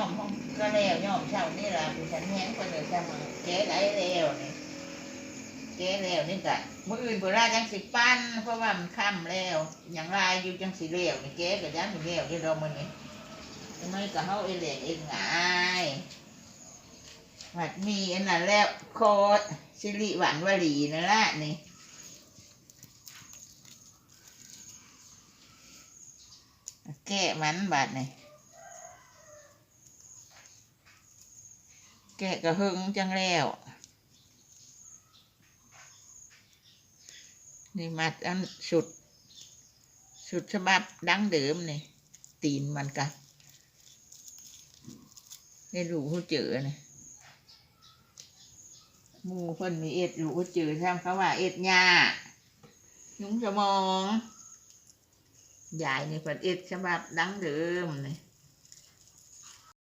อมก็แล้วย่อมเช่านี่ล่ะผู้ฉันแห้งคนเดียวจะมาแก้ไรแล้วนี่แก้แล้วนี่กะมื่ออื่นโบราจังสิปั้นเพราะว่ามันค่ำแล้วอย่างไรอยู่จังสิแล้วนี่แก้กับยังสิแล้วที่เรามันนี่ทำไมก็เฮาเอเหลงเองง่ายวัดมีอันนั้นแล้วโคดสิริหวานวลีนั่นแหละนี่แกะมันบาดนี่ แกะกระหึงจังแล้ว นี่มัดอันสุด สุดฉบับดั้งเดิมนี่ตีนมันกันได้รู้เขาเจอนี่หมูเพิ่นมีเอ็ดรู้เขาเจอทำเขาว่าเอ็ดหญ้ายุ้งสมองยายนี่เพิ่นเอ็ดฉบับดั้งเดิมนี่